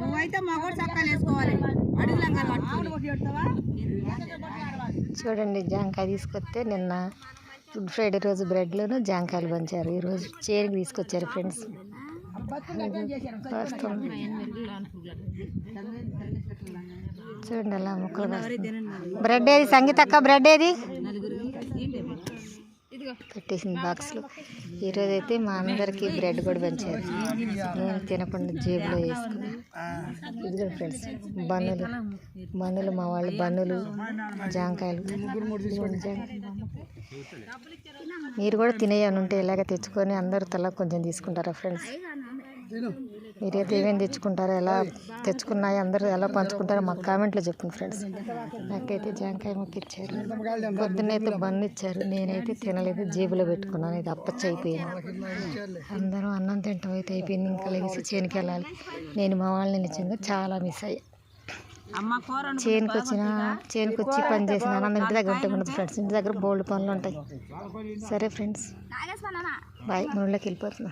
నువ్వైతే మగోడు చక్కాలు వేసుకోవాలి. అడుగు లంగాలు పట్టుకొని చూడండి జాంకాయ తీసుకొస్తే నిన్న గుడ్ ఫ్రైడే రోజు బ్రెడ్లోను జాంకాయలు పంచారు. ఈరోజు చేరికి తీసుకొచ్చారు ఫ్రెండ్స్. చూడండి అలా ముక్కలు. బ్రెడ్ ఏది? సంగీతక్క బ్రెడ్ ఏది? కట్టేసింది బాక్స్లో. ఈరోజు అయితే మా అందరికి బ్రెడ్ కూడా పంచారు. నేను తినకుండా జేబులో వేసుకుని ఇదిగో ఫ్రెండ్స్ బన్నులు. బన్నులు మా వాళ్ళు బన్నులు జాంకాయలు. జాంకాయ. మీరు కూడా తినేయనుంటే ఇలాగ తెచ్చుకొని అందరూ తల కొంచెం తీసుకుంటారా ఫ్రెండ్స్? మీరే ఏమేమి తెచ్చుకుంటారు ఎలా తెచ్చుకున్నాయి అందరూ ఎలా పంచుకుంటారో మాకు కామెంట్లో చెప్పండి ఫ్రెండ్స్. నాకైతే జాంకాయ ముక్క ఇచ్చారు. పొద్దున్నైతే బన్ను ఇచ్చారు. నేనైతే తినలేదు జేబులో పెట్టుకున్నాను. ఇది అప్పచ్చ అయిపోయింది. అందరూ అన్నం తింటాం అయితే అయిపోయింది. ఇంకా లేచి చేనికి వెళ్ళాలి. నేను మా వాళ్ళని నిజంగా చాలా మిస్ అయ్యా. చేనుకొచ్చిన చేనుకొచ్చి వచ్చిన వచ్చి పని చేసిన ఆనందం ఇంటి దగ్గర ఉంటే ఉండదు ఫ్రెండ్స్. ఇంటి దగ్గర బోల్డ్ పనులు ఉంటాయి. సరే ఫ్రెండ్స్. బాయ్. ఊళ్ళోకి వెళ్ళిపోతున్నా.